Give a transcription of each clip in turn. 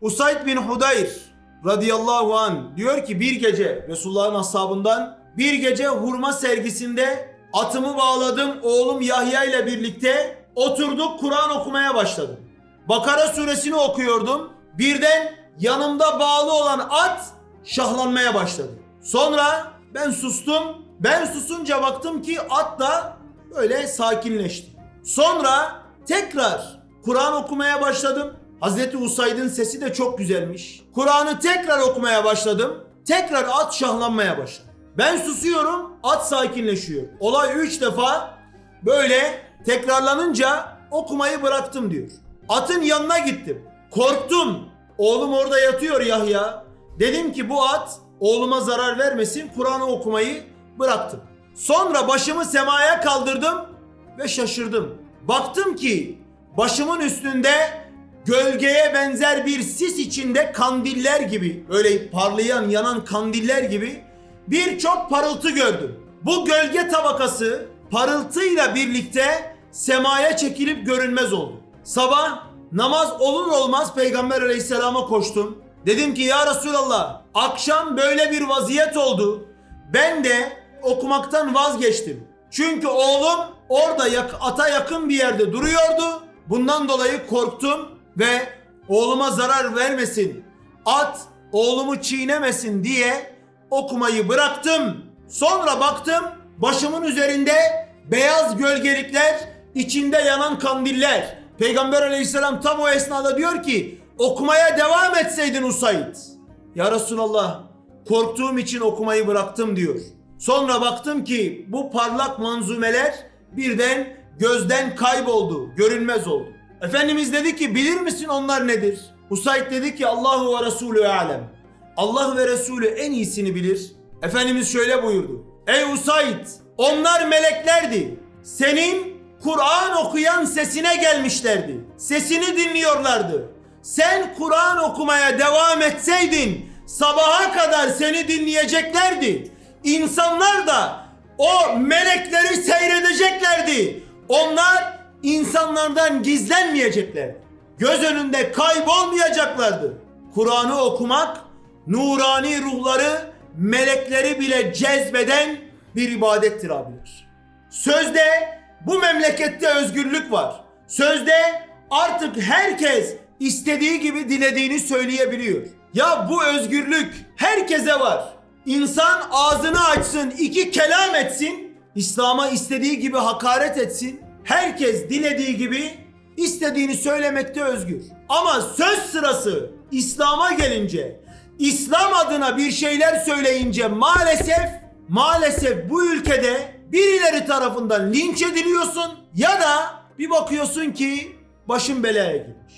Usayd bin Hudayr radıyallahu an diyor ki bir gece Resulullah'ın ashabından bir gece hurma sergisinde atımı bağladım oğlum Yahya ile birlikte oturduk Kur'an okumaya başladım. Bakara suresini okuyordum. Birden yanımda bağlı olan at şahlanmaya başladı. Sonra ben sustum. Ben susunca baktım ki at da böyle sakinleşti. Sonra tekrar Kur'an okumaya başladım. Hazreti Usayd'ın sesi de çok güzelmiş. Kur'an'ı tekrar okumaya başladım. Tekrar at şahlanmaya başladı. Ben susuyorum, at sakinleşiyor. Olay üç defa böyle tekrarlanınca okumayı bıraktım diyor. Atın yanına gittim. Korktum. Oğlum orada yatıyor Yahya. Dedim ki bu at oğluma zarar vermesin. Kur'an'ı okumayı bıraktım. Sonra başımı semaya kaldırdım ve şaşırdım. Baktım ki başımın üstünde gölgeye benzer bir sis içinde kandiller gibi öyle parlayan yanan kandiller gibi birçok parıltı gördüm. Bu gölge tabakası parıltıyla birlikte semaya çekilip görünmez oldu. Sabah namaz olur olmaz Peygamber aleyhisselama koştum. Dedim ki ya Resulallah akşam böyle bir vaziyet oldu. Ben de okumaktan vazgeçtim. Çünkü oğlum orada ata yakın bir yerde duruyordu. Bundan dolayı korktum ve oğluma zarar vermesin, at oğlumu çiğnemesin diye okumayı bıraktım. Sonra baktım başımın üzerinde beyaz gölgelikler, içinde yanan kandiller. Peygamber aleyhisselam tam o esnada diyor ki okumaya devam etseydin Usayd. Ya Resulallah korktuğum için okumayı bıraktım diyor. Sonra baktım ki bu parlak manzumeler birden gözden kayboldu, görünmez oldu. Efendimiz dedi ki bilir misin onlar nedir? Usayd dedi ki Allahu ve Resulü alem. Allah ve Resulü en iyisini bilir. Efendimiz şöyle buyurdu. Ey Usayd onlar meleklerdi. Senin Kur'an okuyan sesine gelmişlerdi. Sesini dinliyorlardı. Sen Kur'an okumaya devam etseydin sabaha kadar seni dinleyeceklerdi. İnsanlar da o melekleri seyredeceklerdi. Onlar insanlardan gizlenmeyeceklerdi. Göz önünde kaybolmayacaklardı. Kur'an'ı okumak nurani ruhları, melekleri bile cezbeden bir ibadettir abiler. Sözde bu memlekette özgürlük var. Sözde artık herkes istediği gibi dilediğini söyleyebiliyor. Ya bu özgürlük herkese var. İnsan ağzını açsın, iki kelam etsin, İslam'a istediği gibi hakaret etsin. Herkes dilediği gibi istediğini söylemekte özgür. Ama söz sırası İslam'a gelince, İslam adına bir şeyler söyleyince maalesef maalesef bu ülkede birileri tarafından linç ediliyorsun ya da bir bakıyorsun ki başın belaya girmiş.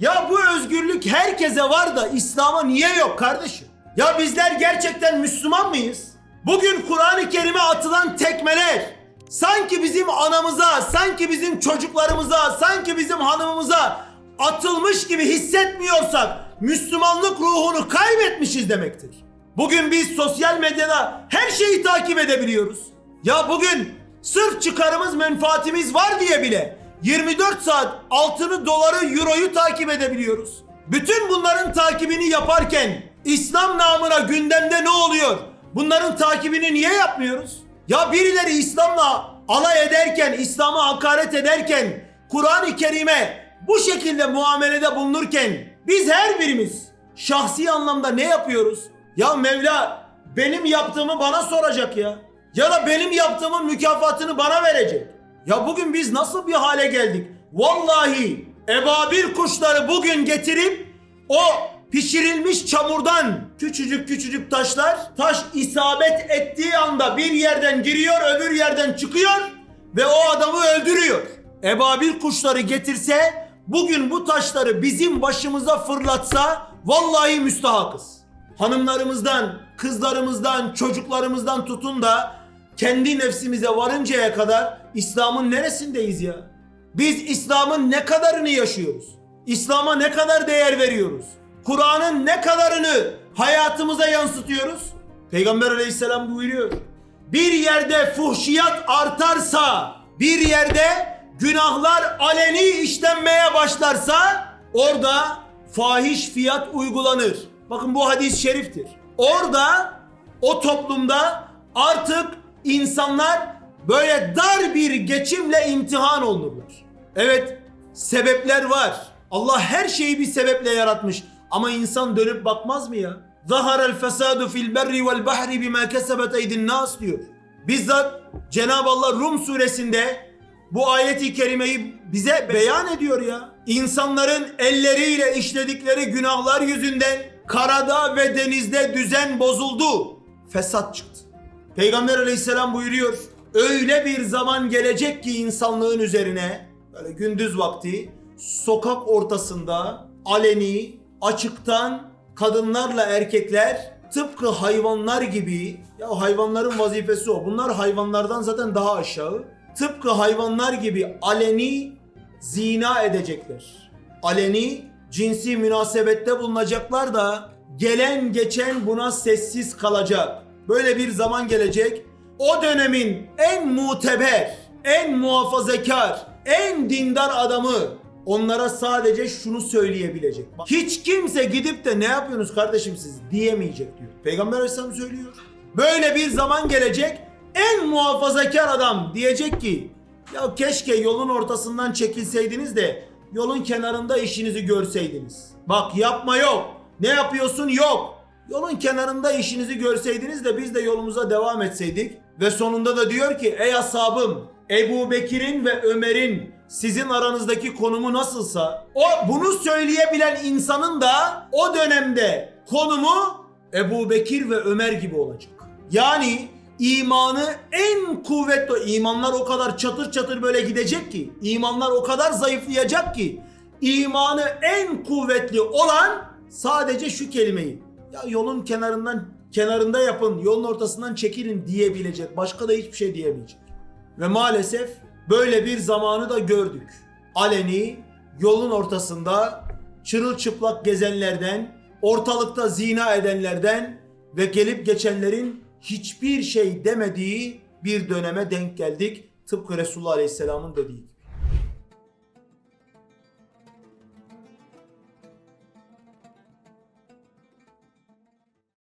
Ya bu özgürlük herkese var da İslam'a niye yok kardeşim? Ya bizler gerçekten Müslüman mıyız? Bugün Kur'an-ı Kerim'e atılan tekmeler sanki bizim anamıza, sanki bizim çocuklarımıza, sanki bizim hanımımıza atılmış gibi hissetmiyorsak Müslümanlık ruhunu kaybetmişiz demektir. Bugün biz sosyal medyada her şeyi takip edebiliyoruz. Ya bugün sırf çıkarımız menfaatimiz var diye bile 24 saat altını, doları, euroyu takip edebiliyoruz. Bütün bunların takibini yaparken İslam namına gündemde ne oluyor? Bunların takibini niye yapmıyoruz? Ya birileri İslam'la alay ederken, İslam'a hakaret ederken, Kur'an-ı Kerim'e bu şekilde muamelede bulunurken biz her birimiz şahsi anlamda ne yapıyoruz? Ya Mevla benim yaptığımı bana soracak ya. Ya da benim yaptığımın mükafatını bana verecek. Ya bugün biz nasıl bir hale geldik? Vallahi ebabil kuşları bugün getirip o pişirilmiş çamurdan küçücük küçücük taşlar taş isabet ettiği anda bir yerden giriyor öbür yerden çıkıyor ve o adamı öldürüyor. Ebabil kuşları getirse bugün bu taşları bizim başımıza fırlatsa vallahi müstahakız. Hanımlarımızdan, kızlarımızdan, çocuklarımızdan tutun da kendi nefsimize varıncaya kadar İslam'ın neresindeyiz ya? Biz İslam'ın ne kadarını yaşıyoruz? İslam'a ne kadar değer veriyoruz? Kur'an'ın ne kadarını hayatımıza yansıtıyoruz? Peygamber aleyhisselam buyuruyor. Bir yerde fuhşiyat artarsa, bir yerde günahlar aleni işlenmeye başlarsa orada fahiş fiyat uygulanır. Bakın bu hadis-i şeriftir. Orada o toplumda artık insanlar böyle dar bir geçimle imtihan olunurlar. Evet sebepler var. Allah her şeyi bir sebeple yaratmış. Ama insan dönüp bakmaz mı ya? Zaharel fesadu fil berri vel bahri bima kesebet eydin nas diyor. Bizzat Cenab-ı Allah Rum suresinde bu ayeti kerimeyi bize beyan ediyor ya. İnsanların elleriyle işledikleri günahlar yüzünden karada ve denizde düzen bozuldu. Fesat çıktı. Peygamber aleyhisselam buyuruyor. Öyle bir zaman gelecek ki insanlığın üzerine böyle gündüz vakti sokak ortasında aleni açıktan kadınlarla erkekler tıpkı hayvanlar gibi ya hayvanların vazifesi o. Bunlar hayvanlardan zaten daha aşağı. Tıpkı hayvanlar gibi aleni zina edecekler. Aleni cinsi münasebette bulunacaklar da gelen geçen buna sessiz kalacak. Böyle bir zaman gelecek. O dönemin en muteber, en muhafazakar, en dindar adamı onlara sadece şunu söyleyebilecek. Hiç kimse gidip de ne yapıyorsunuz kardeşim siz diyemeyecek diyor. Peygamber Aleyhisselam söylüyor. Böyle bir zaman gelecek en muhafazakar adam diyecek ki ya keşke yolun ortasından çekilseydiniz de yolun kenarında işinizi görseydiniz. Bak yapma yok. Ne yapıyorsun yok. Yolun kenarında işinizi görseydiniz de biz de yolumuza devam etseydik. Ve sonunda da diyor ki ey ashabım Ebu Bekir'in ve Ömer'in sizin aranızdaki konumu nasılsa o bunu söyleyebilen insanın da o dönemde konumu Ebu Bekir ve Ömer gibi olacak. Yani imanı en kuvvetli imanlar o kadar çatır çatır böyle gidecek ki imanlar o kadar zayıflayacak ki imanı en kuvvetli olan sadece şu kelimeyi ya yolun kenarından kenarında yapın yolun ortasından çekilin diyebilecek başka da hiçbir şey diyemeyecek. Ve maalesef böyle bir zamanı da gördük. Aleni yolun ortasında çırılçıplak gezenlerden, ortalıkta zina edenlerden ve gelip geçenlerin hiçbir şey demediği bir döneme denk geldik. Tıpkı Resulullah Aleyhisselam'ın dediği gibi.